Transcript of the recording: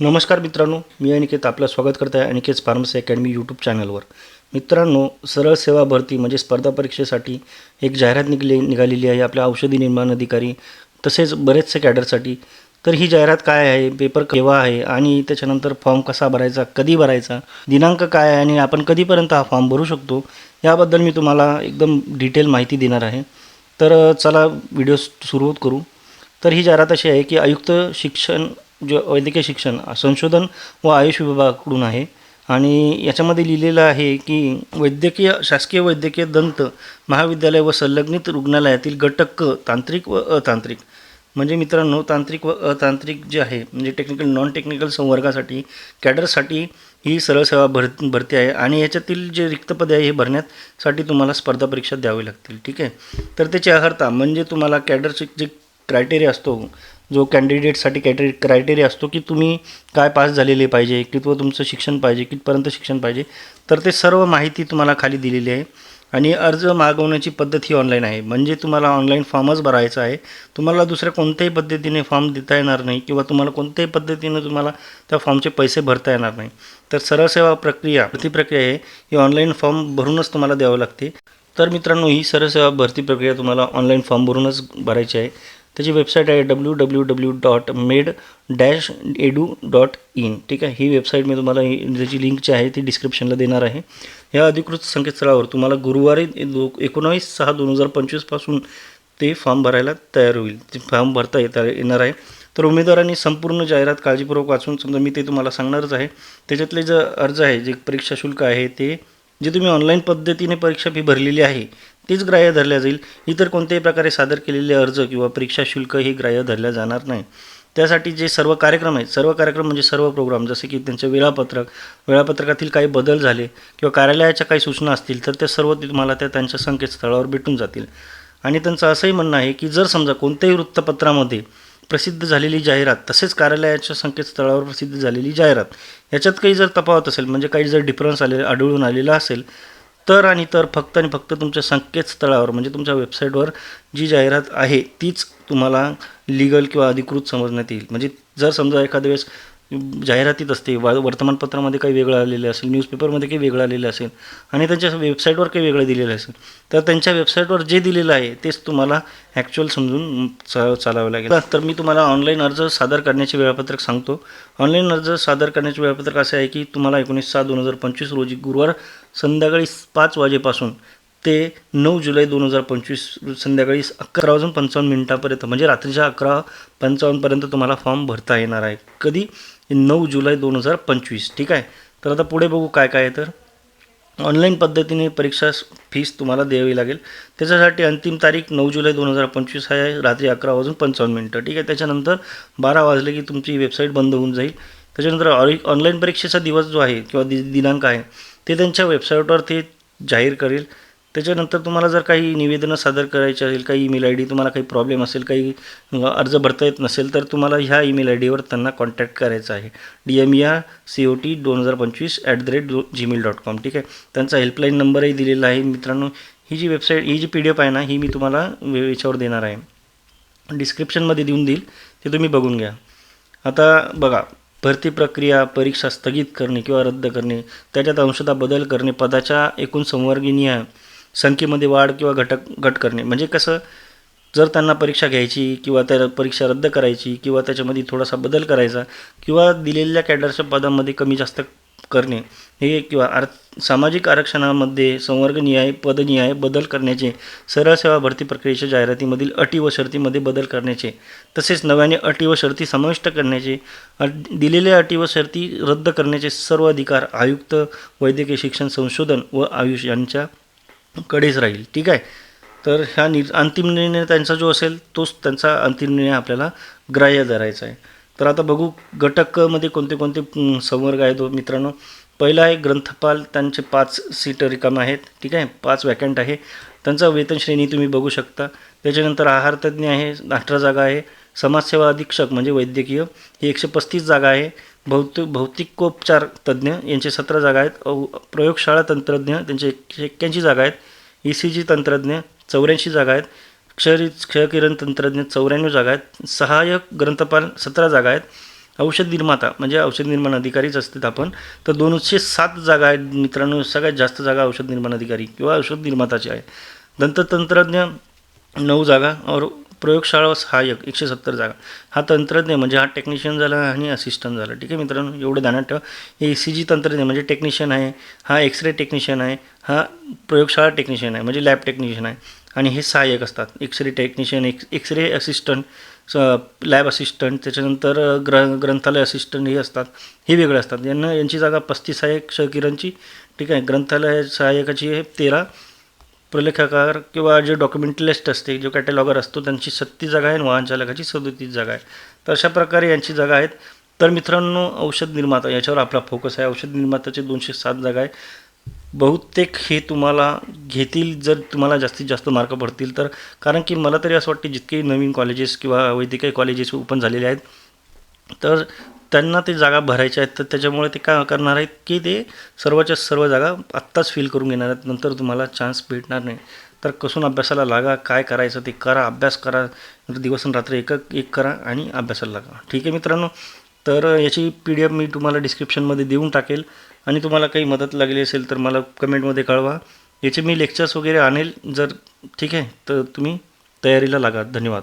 नमस्कार मित्रांनो मी अनिकेत आपलं स्वागत करत आहे अनिकेत फार्मसी अकॅडमी यूट्यूब चॅनलवर. मित्रांनो सरळ सेवा भरती म्हणजे स्पर्धा परीक्षेसाठी एक जाहिरात निघली निघालेली आहे आपल्या औषधी निर्माण अधिकारी तसेच बरेचसे कॅडरसाठी. तर ही जाहिरात काय आहे पेपर केव्हा आहे आणि त्याच्यानंतर फॉर्म कसा भरायचा कधी भरायचा दिनांक काय आहे आणि आपण कधीपर्यंत हा फॉर्म भरू शकतो याबद्दल मी तुम्हाला एकदम डिटेल माहिती देणार आहे. तर चला व्हिडिओ सुरू करू. तर ही जाहिरात अशी आहे की आयुक्त शिक्षण जो वैद्यकीय शिक्षण संशोधन व आयुष विभागाकडून आहे. आणि याच्यामध्ये लिहिलेलं आहे की वैद्यकीय शासकीय वैद्यकीय दंत महाविद्यालय व संलग्नित रुग्णालयातील घटक क, तांत्रिक व अतांत्रिक. म्हणजे मित्रांनो तांत्रिक व अतांत्रिक जे आहे म्हणजे टेक्निकल नॉन टेक्निकल संवर्गासाठी कॅडरसाठी ही सरळ सेवा भर भरती आहे. आणि याच्यातील जे रिक्त पदे आहे हे भरण्यासाठी तुम्हाला स्पर्धा परीक्षा द्यावी लागतील. ठीक आहे? तर त्याची अर्हता म्हणजे तुम्हाला कॅडरचे जे क्रायटेरिया असतो जो कॅन्डिडेटसाठी कॅटे क्रायटेरिया असतो की तुम्ही काय पास झालेले पाहिजे कितवं तुमचं शिक्षण पाहिजे कितपर्यंत शिक्षण पाहिजे तर ते सर्व माहिती तुम्हाला खाली दिलेली आहे. आणि अर्ज मागवण्याची पद्धत ही ऑनलाईन आहे. म्हणजे तुम्हाला ऑनलाईन फॉर्मच भरायचा आहे. तुम्हाला दुसऱ्या कोणत्याही पद्धतीने फॉर्म देता येणार नाही किंवा तुम्हाला कोणत्याही पद्धतीने तुम्हाला त्या फॉर्मचे पैसे भरता येणार नाही. तर सरळ सेवा प्रक्रिया भरती प्रक्रिया आहे. ही ऑनलाईन फॉर्म भरूनच तुम्हाला द्यावं लागते. तर मित्रांनो ही सरळ सेवा भरती प्रक्रिया तुम्हाला ऑनलाईन फॉर्म भरूनच भरायची आहे. त्याची वेबसाईट आहे W W W dot med dash edu dot in ठीक आहे? ही वेबसाईट मी तुम्हाला ही त्याची लिंक जी आहे ती डिस्क्रिप्शनला देणार आहे. या अधिकृत संकेतस्थळावर तुम्हाला गुरुवारी दो एकोणावीस सहा दोन हजार पंचवीसपासून ते फॉर्म भरायला तयार होईल. ते फॉर्म भरता येता येणार आहे. तर उमेदवारांनी संपूर्ण जाहिरात काळजीपूर्वक वाचून समजा मी ते तुम्हाला सांगणारच आहे. त्याच्यातले जे अर्ज आहे जे परीक्षा शुल्क आहे ते जे तुम्ही ऑनलाईन पद्धतीने परीक्षा फी भरलेली आहे तीच ग्राह्य धरल्या जाईल. इतर कोणत्याही प्रकारे सादर केलेले अर्ज किंवा परीक्षा शुल्क हे ग्राह्य धरल्या जाणार नाही. त्यासाठी जे सर्व कार्यक्रम आहेत सर्व कार्यक्रम म्हणजे सर्व प्रोग्राम जसे की त्यांचे वेळापत्रक वेळापत्रकातील काही बदल झाले किंवा कार्यालयाच्या काही सूचना असतील तर त्या सर्व तुम्हाला त्या त्यांच्या संकेतस्थळावर भेटून जातील. आणि त्यांचं असंही म्हणणं आहे की जर समजा कोणत्याही वृत्तपत्रामध्ये प्रसिद्ध झालेली जाहिरात तसेच कार्यालयाच्या संकेतस्थळावर प्रसिद्ध झालेली जाहिरात याच्यात काही जर तफावत असेल म्हणजे काही जर डिफरन्स आले आढळून आलेला असेल तर आणि तर फक्त आणि फक्त तुमच्या संकेतस्थळावर म्हणजे तुमच्या वेबसाईटवर जी जाहिरात आहे तीच तुम्हाला लिगल किंवा अधिकृत समजण्यात येईल. म्हणजे जर समजा एखाद्या वेळेस जाहिरातीत असते. वा वर्तमानपत्रामध्ये काही वेगळं आलेलं असेल न्यूजपेपरमध्ये काही वेगळं आलेलं असेल आणि त्यांच्या वेबसाईटवर काही वेगळं दिलेलं असेल. तर त्यांच्या वेबसाईटवर जे दिलेलं आहे तेच तुम्हाला ॲक्च्युअल समजून चा चालावं लागेल. तर मी तुम्हाला ऑनलाईन अर्ज सादर करण्याचे वेळापत्रक सांगतो. ऑनलाईन अर्ज सादर करण्याचे वेळापत्रक असे आहे की तुम्हाला एकोणीस सहा दोन हजार पंचवीस रोजी गुरुवार संध्याकाळी पाच वाजेपासून ते नऊ जुलै दोन हजार पंचवीस संध्याकाळी अकरा वाजून पंचावन्न मिनिटापर्यंत म्हणजे रात्रीच्या अकरा पंचावन्नपर्यंत तुम्हाला फॉर्म भरता येणार आहे. कधी? नऊ जुलै दोन हजार पंचवीस ठीक आहे? तर आता पुढे बघू काय काय आहे तर. ऑनलाईन पद्धतीने परीक्षा फीस तुम्हाला द्यावी लागेल. त्याच्यासाठी अंतिम तारीख नऊ जुलै दोन हजार पंचवीस आहे रात्री अकरा वाजून पंचावन्न मिनटं ठीक आहे? त्याच्यानंतर बारा वाजले की तुमची वेबसाईट बंद होऊन जाईल. त्याच्यानंतर ऑरि ऑनलाईन परीक्षेचा दिवस जो आहे किंवा दि दिनांक आहे ते त्यांच्या वेबसाईटवर ते जाहीर करेल. त्याच्यानंतर तुम्हाला जर काही निवेदनं सादर करायची असेल काही ईमेल आय डी तुम्हाला काही प्रॉब्लेम असेल काही अर्ज भरता येत नसेल तर तुम्हाला ह्या ईमेल आय डीवर त्यांना कॉन्टॅक्ट करायचा आहे. डी एम या सी ओ टी दोन हजार पंचवीस at the rate gmail dot com ठीक आहे? त्यांचा हेल्पलाईन नंबरही दिलेला आहे. मित्रांनो ही जी वेबसाईट ही जी पी डी एफ आहे ना ही मी तुम्हाला याच्यावर देणार आहे. डिस्क्रिप्शनमध्ये देऊन देईल ते तुम्ही बघून घ्या. आता बघा भरती प्रक्रिया परीक्षा स्थगित करणे किंवा रद्द करणे त्याच्यात अंशतः बदल करणे पदाच्या एकूण संवर्गीय संख्येमध्ये वाढ किंवा घटक घट करणे. म्हणजे कसं जर त्यांना परीक्षा घ्यायची किंवा त्या परीक्षा रद्द करायची किंवा त्याच्यामध्ये थोडासा बदल करायचा किंवा दिलेल्या कॅडरच्या पदामध्ये कमी जास्त करणे हे किंवा आर सामाजिक आरक्षणामध्ये संवर्गनिहाय पदनिहाय बदल करण्याचे सरळ सेवा भरती प्रक्रियेच्या जाहिरातीमधील अटी व शर्तीमध्ये बदल करण्याचे तसेच नव्याने अटी व शर्ती समाविष्ट करण्याचे दिलेल्या अटी व शर्ती रद्द करण्याचे सर्व अधिकार आयुक्त वैद्यकीय शिक्षण संशोधन व आयुष यांच्या कडेच राहील ठीक आहे? तर ह्या नि अंतिम निर्णय त्यांचा जो असेल तोच त्यांचा अंतिम निर्णय आपल्याला ग्राह्य धरायचा आहे. तर आता बघू घटकमध्ये कोणते कोणते संवर्ग आहेत हो मित्रांनो? पहिला आहे ग्रंथपाल त्यांचे पाच सीट रिकाम आहेत ठीक आहे? पाच वॅकंट आहे. त्यांचा वेतन श्रेणी तुम्ही बघू शकता. त्याच्यानंतर आहारतज्ञ आहे अठरा जागा आहे. समाजसेवा अधीक्षक म्हणजे वैद्यकीय ही एकशे पस्तीस जागा आहे. भौतिक भौतिकोपचार तज्ज्ञ यांचे सतरा जागा आहेत. औ- प्रयोगशाळा तंत्रज्ञ त्यांचे एकशे एक्क्याऐंशी जागा आहेत. ई सी जी तंत्रज्ञ चौऱ्याऐंशी जागा आहेत. क्षरी क्षयकिरण तंत्रज्ञ चौऱ्याण्णव जागा आहेत. सहाय्यक ग्रंथपाल सतरा जागा आहेत. औषध निर्माता म्हणजे औषध निर्माण अधिकारीच असतात आपण. तर दोनशे सात जागा आहेत मित्रांनो सगळ्यात जास्त जागा औषध निर्माण अधिकारी किंवा औषध निर्माताची आहे. दंततंत्रज्ञ नऊ जागा और प्रयोगशाळा सहाय्यक एकशे सत्तर जागा. हा तंत्रज्ञ म्हणजे हा टेक्निशियन झाला आणि असिस्टंट झाला. ठीक आहे मित्रांनो? एवढं ध्यानात ठेवा. हे ई सी जी तंत्रज्ञ म्हणजे टेक्निशियन आहे हा एक्सरे टेक्निशियन आहे हा प्रयोगशाळा टेक्निशियन आहे म्हणजे लॅब टेक्निशियन आहे. आणि हे सहाय्यक असतात. X-ray technician x x-ray assistant स लॅब असिस्टंट त्याच्यानंतर ग्र ग्रंथालय असिस्टंट हे असतात. हे वेगळे असतात. यांना यांची जागा पस्तीस सहाय्यक क्षकिरणची ठीक आहे ग्रंथालय सहाय्यकाची हे तेरा प्रलेखाकार किंवा जे डॉक्युमेंटलिस्ट असते जो कॅटलॉगर असतो त्यांची सत्ती जागा आहे आणि वाहन चालकाची सदोतीस जागा आहे. तर अशा प्रकारे यांची जागा आहेत. तर मित्रांनो औषध निर्माता याच्यावर आपला फोकस आहे. औषध निर्माताचे दोनशे सात जागा आहे बहुतेक हे तुम्हाला घेतील जर तुम्हाला जास्तीत जास्त मार्क पडतील तर. कारण की मला तरी असं वाटते जितके नवीन कॉलेजेस किंवा वैद्यकीय कॉलेजेस ओपन झालेले आहेत तर त्यांना ते जागा भरायच्या आहेत तर त्याच्यामुळे ते काय करणार आहेत की ते सर्वच्या सर्व जागा आत्ताच फिल करून घेणार आहेत नंतर तुम्हाला चान्स भेटणार नाही. तर कसून अभ्यासाला लागा काय करायचं ते करा अभ्यास करा दिवस आणि रात्र एक एक करा आणि अभ्यासाला लागा. ठीक आहे मित्रांनो? तर याची पी डी एफ मी तुम्हाला डिस्क्रिप्शनमध्ये देऊन टाकेल. आणि तुम्हाला काही मदत लागली असेल तर मला कमेंटमध्ये कळवा. याचे मी लेक्चर्स वगैरे आणेल जर ठीक आहे तर तुम्ही तयारीला लागा. धन्यवाद.